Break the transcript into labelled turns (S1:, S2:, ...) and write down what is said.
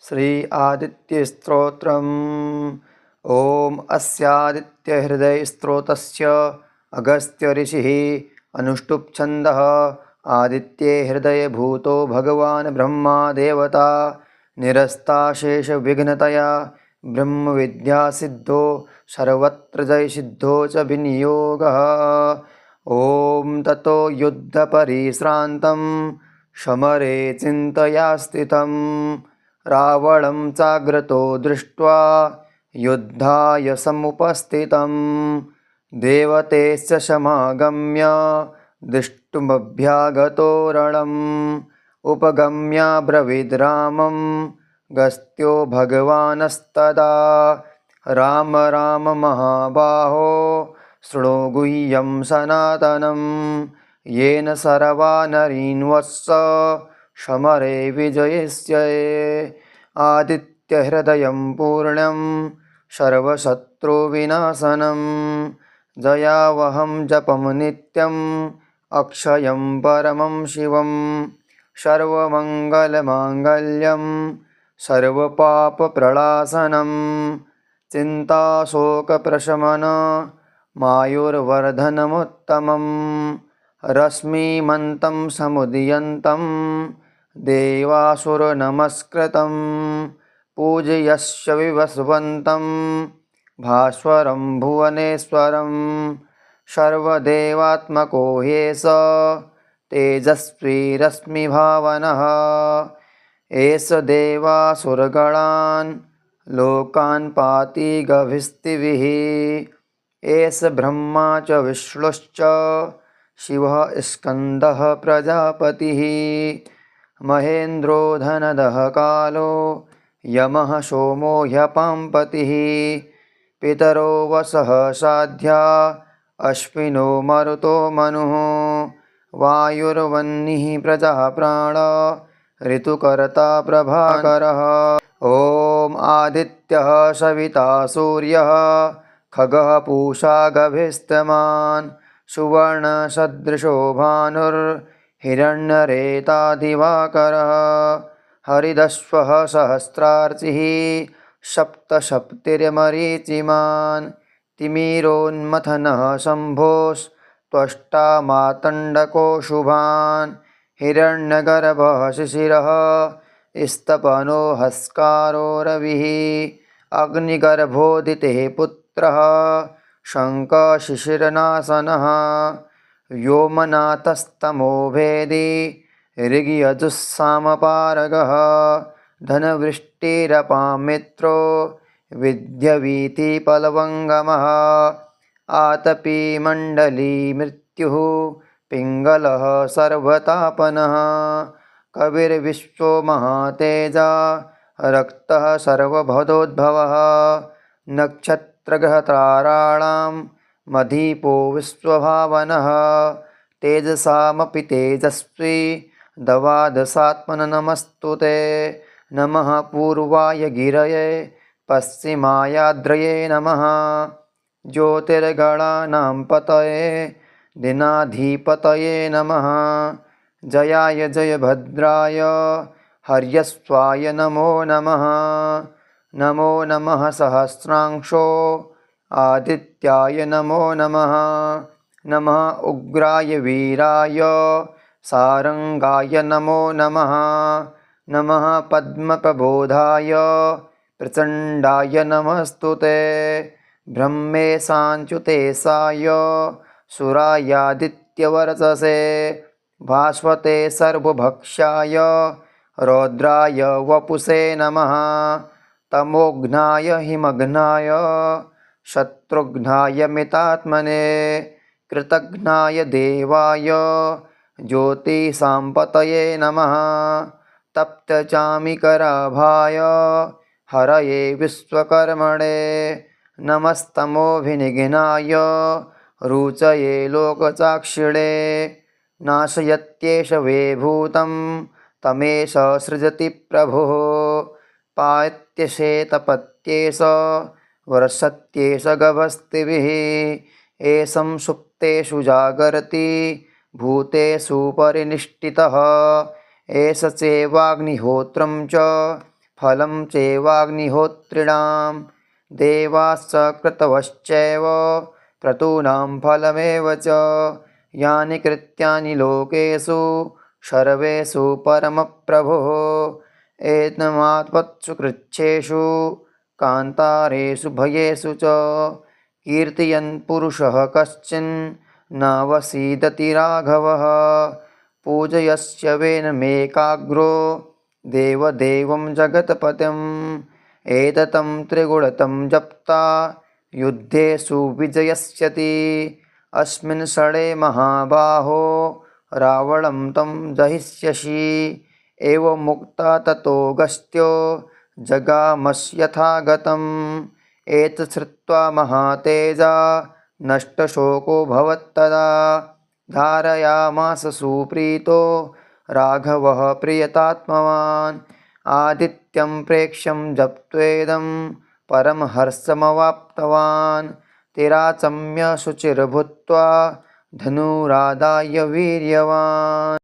S1: श्री आदित्यस्तोत्रम्। ॐ अस्यादित्यहृदयस्तोत्रस्य अगस्त्यऋषिः अनुष्टुप्छन्दः। आदित्ये हृदयभूतो भगवान् ब्रह्मा देवता निरस्ताशेषविघ्नतया ब्रह्मविद्यासिद्धो सर्वत्र जयसिद्धो च विनियोगः। ॐ ततो युद्धपरिश्रान्तं समरे चिन्तया स्थितं रावणं चाग्रतो दृष्ट्वा युद्धाय समुपस्थितं देवतेश्च समागम्य दृष्टुमभ्यागतो रणम्। उपगम्याब्रवीद्रामं गस्त्यो भगवानस्तदा। राम राम महाबाहो शृणु गुह्यं सनातनं येन सर्वा नरीन्वत्स समरे विजयिष्ये आदित्यहृदयं पूर्णं सर्वशत्रुविनाशनं जयावहं जपं नित्यम् अक्षयं परमं शिवं। सर्वमङ्गलमाङ्गल्यं सर्वपापप्रणाशनं चिन्ताशोकप्रशमन मायुर्वर्धनमुत्तमं। रश्मिमन्तं समुदीयन्तं देवासुरनमस्कृतं पूजयस्य विवस्वन्तं भास्वरं भुवनेश्वरं सर्वदेवात्मको ह्येष तेजस्वी रश्मिभावनः एष देवासुरगणान् लोकान् पाति गभिस्तिभिः एष ब्रह्मा च विष्णुश्च शिवः स्कन्दः प्रजापतिः महेन्द्रो धनदः कालो यमः सोमो ह्यपाम्पतिः पितरो वसः साध्या अश्विनो मरुतो मनुः। वायुर्वह्निः प्रजाः प्राण ऋतुकर्ता प्रभाकरः। ॐ आदित्यः सविता सूर्यः खगः पूषा गभिस्तमान् सुवर्णसदृशो भानुर्हिरण्यरेतादिवाकरः हरिदस्वः सहस्रार्चिः सप्तसप्तिर्मरीचिमान् तिमिरोन्मथनः शम्भोस्त्वष्टा मातण्डको शुभान् हिरण्यगर्भः शिशिरः स्तपनो हस्कारो रविः। अग्निगर्भोदितेः पुत्रः शङ्कशिशिरनाशनः व्योमनाथस्तमो भेदी ऋग्यजुस्सामपारगः धनवृष्टिरपामित्रो विद्यवीतिपलवङ्गमः आतपीमण्डली मृत्युः पिङ्गलः सर्वतापनः कविर्विश्वो महातेजा रक्तः सर्वभदोद्भवः नक्षत्रग्रहताराणां मधीपो विश्वभावनः। तेजसामपि तेजस्वी। दवादशात्मन नमस्तु ते नमः पूर्वाय गिरये। पश्चिमायाद्रये नमः। ज्योतिर्गणानां पतये। दिनाधिपतये नमः। जयाय जयभद्राय हर्यस्वाय नमो नमः। नमो नमः सहस्रांशो आदित्याय नमो नमः। नमः। उग्राय वीराय। सारङ्गाय नमो नमः। नमः पद्मप्रबोधाय। प्रचण्डाय नमस्तु ते ब्रह्मेशाञ्च्युतेशाय सुरायादित्यवर्चसे भास्वते सर्वभक्षाय। रौद्राय वपुषे नमः। तमोघ्नाय हिमघ्नाय शत्रुघ्नाय मितात्मने कृतघ्नाय देवाय ज्योतिषाम्पतये नमः। तप्तचामिकराभाय हरये विश्वकर्मणे नमस्तमोभिनिघ्नाय रुचये लोकचाक्षिणे नाशयत्येष वेभूतं तमेष सृजति प्रभुः पात्यशेतपत्येष वर्षत्येष गभस्तिभिः एषं सुप्तेषु जागर्ति भूतेषु परिनिष्ठितः एष चैवाग्निहोत्रं च फलं चैवाग्निहोत्रिणां। देवाश्च कृतवश्चैव क्रतूनां फलमेव च। यानि कृत्यानि लोकेषु सर्वेषु परमप्रभुः। एतमात्वत्सु कृच्छ्रेषु कान्तारेषु भयेषु च। कीर्तयन् पुरुषः कश्चिन् नावसीदति राघवः। पूजयस्य वेनमेकाग्रो देवदेवं जगत्पतिम्। एततं त्रिगुणतं जप्ता युद्धेषु विजयस्यति अस्मिन् षडे महाबाहो रावणं तं दहिष्यसि। एवमुक्ता ततोऽगस्त्यो जगामस्यथा गतम् एतत् श्रुत्वा महातेजा नष्टशोको भवत्तदा धारयामास सुप्रीतो राघवः प्रियतात्मवान्। आदित्यं प्रेक्ष्यं जप्त्वेदं परमहर्षमवाप्तवान्। तिराचम्य शुचिर्भूत्वा धनुरादाय वीर्यवान्